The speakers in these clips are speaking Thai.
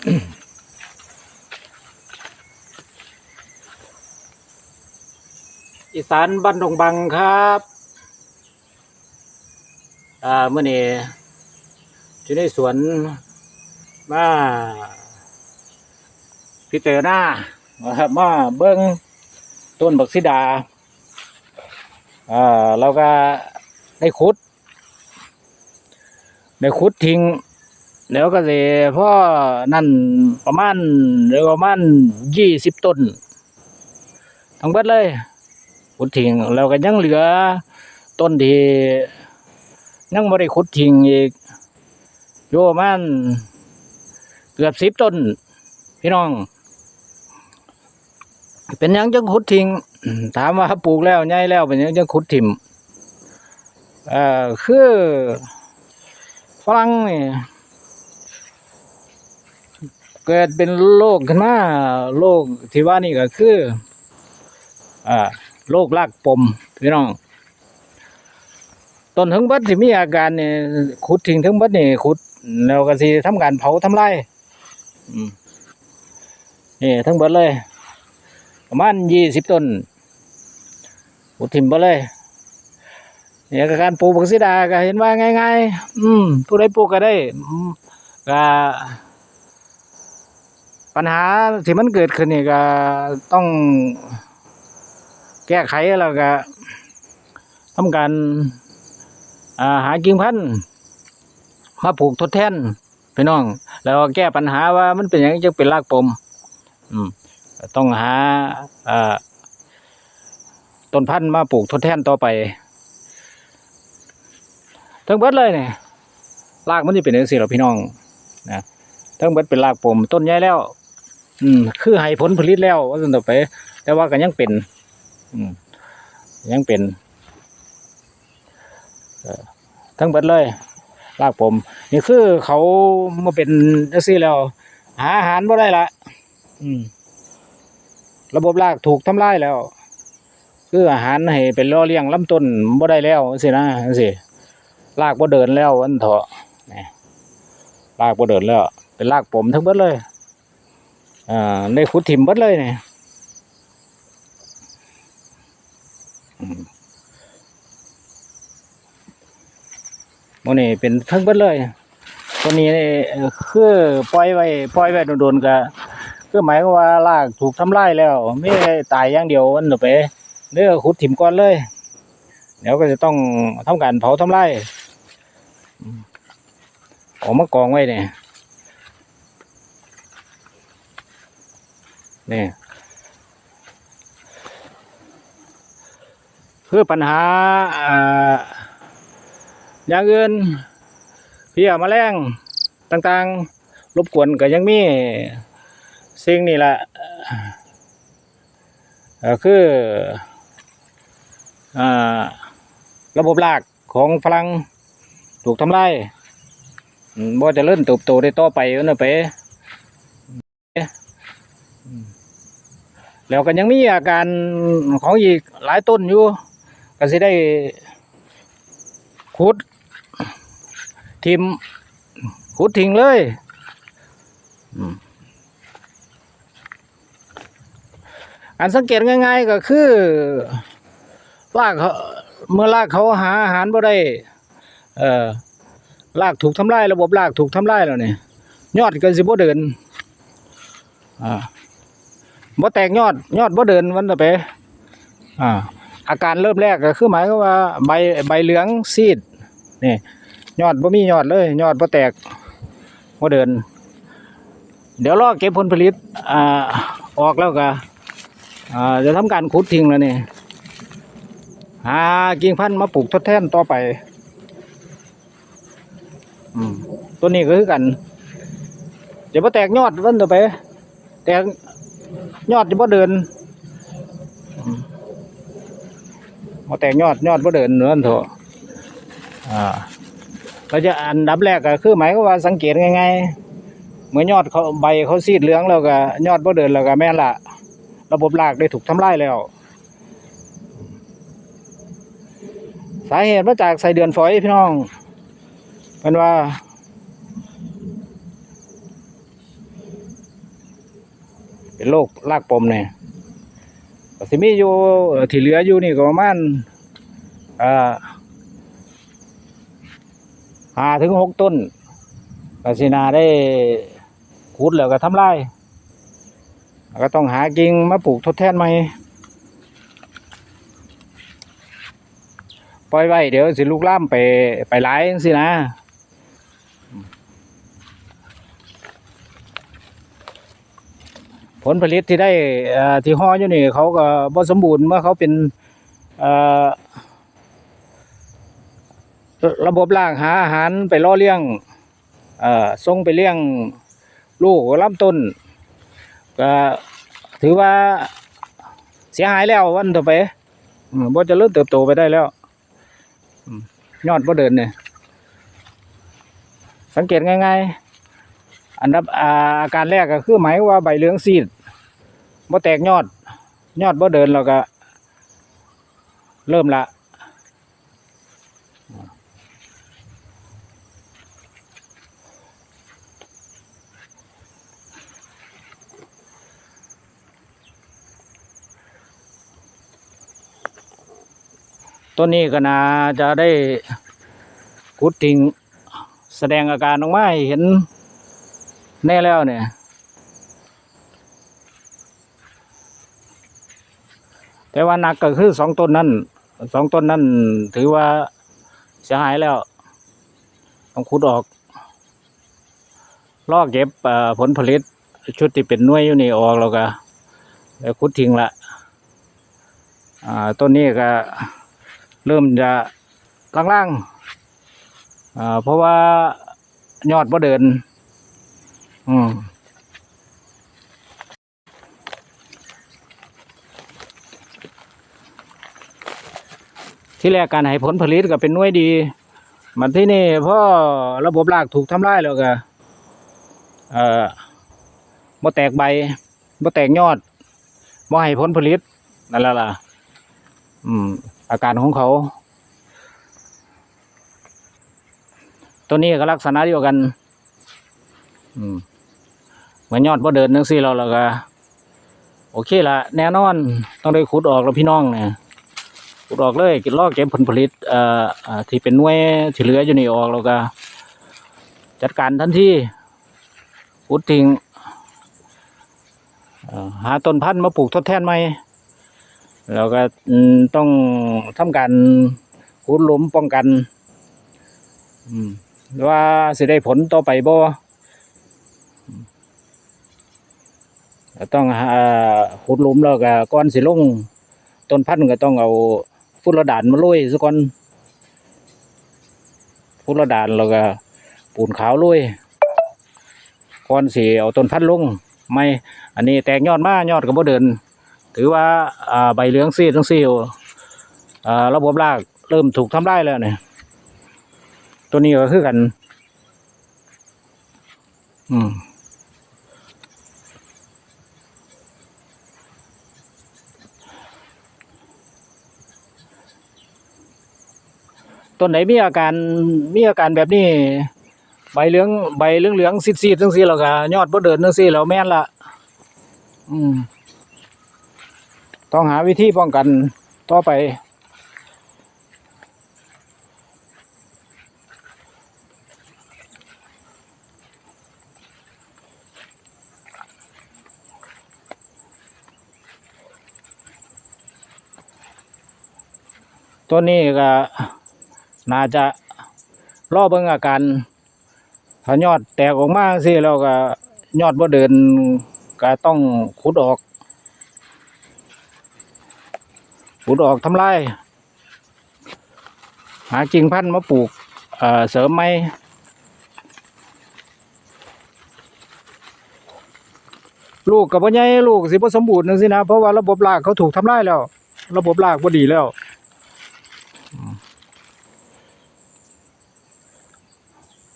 อีสานบ้านดงบังครับอ่าเมื่อนี้ที่ในสวนมาพิจารณานะครับมาเบิ้งต้นบักซิดาอ่าเราก็ได้ขุด ได้ขุดทิ้ง เดี๋ยวก็สิพ่อนั่นประมาณเดี๋ยวประมาณยี่สิบต้นทั้งเบิดเลยขุดทิ้งแล้วก็ยังเหลือ ต้นที่ยังไม่ได้ขุดทิ้งอีกโยประมันเกือบสิบต้น พี่น้อง เป็นยังจังขุดทิ้งถามว่าปลูกแล้วใหญ่แล้วเป็นยังจังขุดถิ่มเอ่อคือฝรั่งนี่ เกิดเป็นโรคขึ้นมาโรคที่ว่านี่ก็คืออ่าโรครากปมพี่น้องต้นทั้งบัดที่มีอาการเนี่ยขุดทิ้งทั้งบัดนี่ขุดแล้วก็สิทำการเผาทำลายนี่ทั้งบิดเลย ประมาณยี่สิบต้นขุดทิ้งไปเลยเนี่ยการปลูกบักซีดาก็เห็นว่าง่าย ๆ อืมผู้ใดปลูกก็ได้อืมก็ ปัญหาที่มันเกิดขึ้นนี่ก็ต้องแก้ไขแล้วก็ทำการาหากิ่งพันธุ์มาปลูกทดแทนพี่น้อง แล้วแก้ปัญหาว่ามันเป็นอย่างจะเป็นรากปม อืม ต้องหาอาต้นพันธุ์มาปลูกทดแทนต่อไปทั้งเบิดเลยเนี่ยรากมันจะเป็นอย่างสี่หรอพี่น้องนะทั้งเบิดเป็นรากปมต้นใหญ่แล้ว อืม คือให้ผลผลิตแล้วว่าสันต่อไป แต่ว่าก็ยังเป็น อืม ยังเป็นเอทั้งเบิดเลยลากผม นี่คือเขามาเป็นจังซี่แล้ว หาอาหารบ่ได้ละอืม ระบบรากถูกทำลายแล้ว คืออาหารให้เป็นล่อเลี้ยงลำต้นบ่ได้แล้วสินะจังซี่รากบ่เดินแล้วอันเถาะนี่รากบ่เดินแล้ว เป็นรากผมทั้งเบิดเลย อ่าได้ขุดถิ่มบดเลยนี่โมนี่เป็นทั้งบดเลยตัวนี้นี่เอ่อคือปล่อยไว้ปล่อยไว้โดนๆก็คือหมายว่ารากถูกทำลายแล้วไม่ได้ตายอย่างเดียวอันเดยวไปเนื้อขุดถิ่มก่อนเลย เดี๋ยวก็จะต้องทำการเผาทำลายออกมากองไว้เนี่ย นี่คือปัญหาอย่างอื่นเพี้ยแมลงต่างๆ รบกวนก็ยังมีสิ่งนี่แหละคืออระบบรากของฝรั่งถูกทำลายบ่จะเริ่มเติบโตได้ต่อไปเนาะไปอืม แล้วก็ยังมีอาการของอีกหลายต้นอยู่ก็สิได้ขุดทิมขุดทิ้งเลยอันสังเกตง่ายๆก็คือลากเขาเมื่อลากเขาหาอาหารบ่ได้ เอ่อลากถูกทำลายระบบลากถูกทำลายแล้วเนี่ยยอดก็สิบ่เดินอ่า บ่แตกยอดยอดบ่เดินวันต่อไปอ่าอาการเริ่มแรกก็คือหมายความว่าใบใบเหลืองซีดนี่ยอดบ่มียอดเลย ยอดบ่แตกบ่เดิน เดี๋ยวรอเก็บผลผลิตอ่าออกแล้วก็อ่าจะทำการขุดทิ้งแล้วนี่หากิ่งพันธุ์มาปลูกทดแทนต่อไปอืมตัวนี้ก็คือกัน เดี๋ยวบ่แตกยอดวันต่อไป แตก ยอดจะบ่เดินมบ่แตกยอดยอดบ่เดินเนื้อนั่นเถอะอ่าเราจะอันดับแรกก็คือหมายก็ว่าสังเกตง่ายๆเมื่อยอดเขาใบเขาซีดเหลืองแล้วก็ยอดบ่เดินแล้วก็แม่ละระบบรากได้ถูกทำลายแล้ว สาเหตุมาจากใส่เดือนฝอยพี่น้องเป็นว่า เป็นโรครากปมเนี่ยสิมีอยู่ที่เหลืออยู่นี่ก็ประมาณอ่าห้าถึงหกต้นกสินาได้ขุดแล้วก็ทำลายก็ต้องหากิ่งมาปลูกทดแทนใหม่ปล่อยไว้เดี๋ยวสิลูกล่ามไปไปหลายสินะ ผลผลิตที่ได้ที่ห่ออยู่นี่เขาก็บ่สมบูรณ์เมื่อเขาเป็นระบบล่างหาอาหารไปล่อเลี้ยงส่งไปเลี้ยงลูกลำต้นก็ถือว่าเสียหายแล้ววันต่อไปมบ่จะเริ่มเติบโตไปได้แล้วยอดบ่เดินเนี่ยสังเกตง่ายๆ อันดับอาการแรกก็คือหมายว่าใบเหลืองซีดบ่แตกยอด ยอดบ่เดินแล้วก็ เริ่มละต้นนี้ก็น่าจะได้ขุดทิ้งแสดงอาการออกมาให้เห็น แน่แล้วเนี่ย แต่ว่าหนักก็คือสองต้นนั่นสองต้นนั่นถือว่าเสียหายแล้ว ต้องขุดออก ลอกเก็บผลผลิตชุดที่เป็นน่วยอยู่นี่ออกแล้วก็แล้วขุดทิ้งละต้นนี้ก็เริ่มจะล่างๆเพราะว่ายอดบ่เดิน อืมที่แรกการให้ผลผลิตก็เป็นน่วยดีมันที่นี่พอระบบรากถูกทำลายแล้วก็เอ่อบ่แตกใบบ่แตกยอดบ่ให้ผลผลิตนั่นแหละล่ะ อืม อาการของเขา ตัวนี้ก็ลักษณะเดียวกัน อืม เหมือนยอดบ่เดินจังซี่เราแล้วก็โอเคละแน่นอนต้องได้ขุดออกแล้วพี่น้องเนี่ยขุดออกเลยกินลอกเก็บผลผลิตเอ่อที่เป็นน่วยที่เหลืออยู่นี่ออกแล้วก็ จัดการทันทีขุดทิ้งหาต้นพันธุ์มาปลูกทดแทนใหม่แล้วก็ต้องทำการขุดหลุมป้องกันอืมว่าสิได้ผลต่อไปบ่ ก็ต้องหาขุดหลุมแล้วก็ก้อนสิลงต้นพันธุ์ก็ต้องเอาฟุตระดานมาโรยซะก่อนฟุตระดานแล้วก็ปูนขาวโรยก้อนสิเอาต้นพันธุ์ลงไม่อันนี้แตกยอดมากยอดก็บ่เดิน ถือว่าใบเหลืองซีดทั้งซีอ่าระบบรากเริ่มถูกทำลายแล้วเนี่ยตัวนี้ก็คือกัน อืม ต้นไหนมีอาการมีอาการแบบนี้ ใบเหลืองใบเหลืองเหลืองซีดซีดจังซี่แล้วก็ยอดบ่เดินจังซี่แล้วแม่นละอืมต้องหาวิธีป้องกันต่อไป ตัวนี้ก็ น่าจะรอเบิ่งอาการถ้ายอดแตกออกมาสิแล้วก็ยอดบ่เดินก็ต้องขุดออก ขุดออกทำลายหากิ่งพันธุ์มาปลูกเเสริมไหมลูกกับพ่อใหญ่ลูกสิบ่สมบูรณ์จังซี่นะเพราะว่าระบบรากเขาถูกทำลายแล้ว ระบบรากบ่ดีแล้ว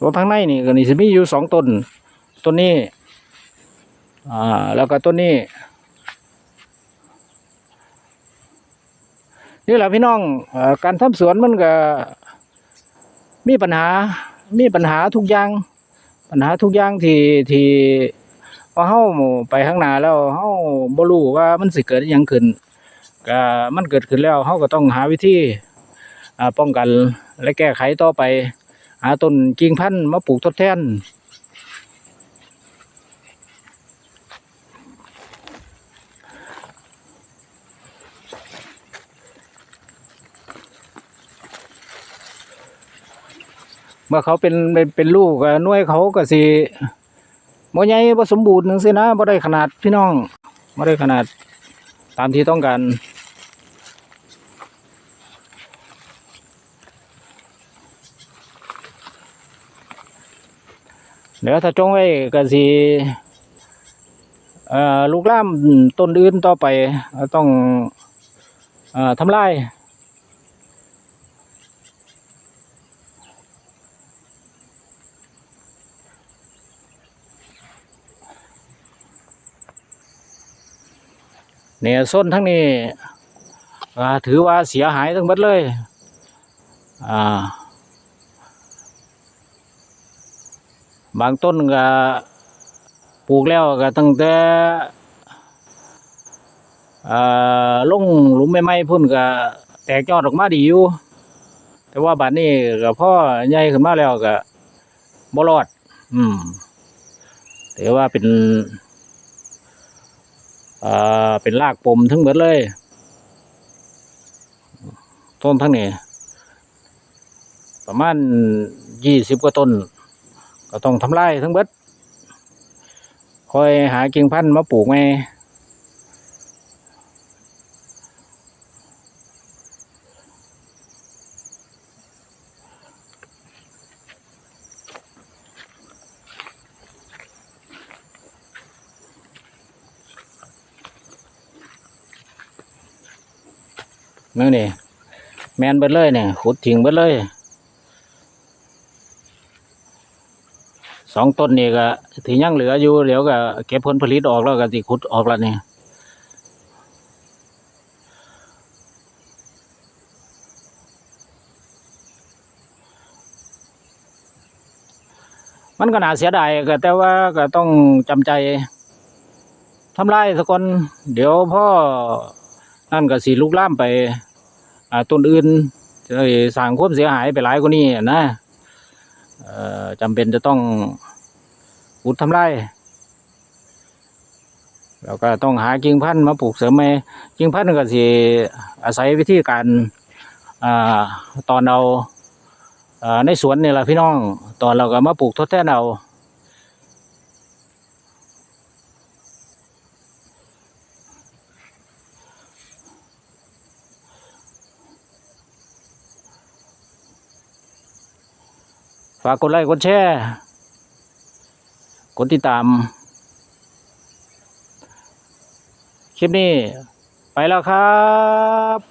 ตัวทางในนี่ก็นี่สิมีอยู่สองต้นต้นนี้อ่าแล้วก็ต้นนี้นี่แหละพี่น้องอการทำสวนมันก็มีปัญหา มีปัญหาทุกอย่าง ปัญหาทุกอย่างที่ที่เฮอเฮาไปข้างหน้าแล้วเฮาบ่รู้ว่ามันสิเกิดอิหยังขึ้นก็มันเกิดขึ้นแล้วเฮาก็ต้องหาวิธีป้องกันและแก้ไขต่อไป หาต้นกิ่งพันธุ์มาปลูกทดแทนเมื่อเขาเป็นเป็นเป็นลูกน่วยเขาก็สิบ่ใหญ่บ่สมบูรณ์จังซี่นะบ่ได้ขนาดพี่น้องบ่ได้ขนาดตามที่ต้องการ เดี๋ยวถ้าจงไว้ก็สิลูกล่ามต้นอื่นต่อไปก็ต้องอทำลายเนี่ยส้นทั้งนี้ถือว่าเสียหายทั้งหมดเลย อ่า บางต้นก็ปลูกแล้วก็ตั้งแต่ลงหลุมใหม่พุ่นก็แตกยอดออกมาดีอยู่ แต่ว่าบัดนี้ก็พ่อใหญ่ขึ้นมาแล้วก็บ่รอด อืมถือว่าเป็นอ่าเป็นรากปมทั้งหมดเลย ต้นทั้งนี้ประมาณยี่สิบกว่าต้น ก็ต้องทำลายทั้งหมดคอยหากิ่งพันธุ์มาปลูกไหมนั่นนี่แมนเบิดเลยเนี่ยขุดทิ้งเบิดเลย สองต้นนี่ก็ที่ยังเหลืออยู่เดี๋ยวก็เก็บผลผลิตออกแล้วก็สิขุดออกแล้วนี่มันก็น่าเสียดายก็แต่ว่าก็ต้องจำใจทำลายสักคนเดี๋ยวพ่อนั่นก็สีลุกล่ามไปอ่าต้นอื่นจะสร้างความเสียหายไปหลายกว่านี้นะ จำเป็นจะต้องอุดทำลายแล้วก็ต้องหากิ่งพันธุ์มาปลูกเสริมไหมกิ่งพันธุ์ก็สิอาศัยวิธีการอตอนเราอ่าในสวนนี่แหละพี่น้อง ตอนเราก็มาปลูกทดแทนเอา ฝากกดไลค์กดแชร์กดติดตาม คลิปนี้ ไปแล้วครับ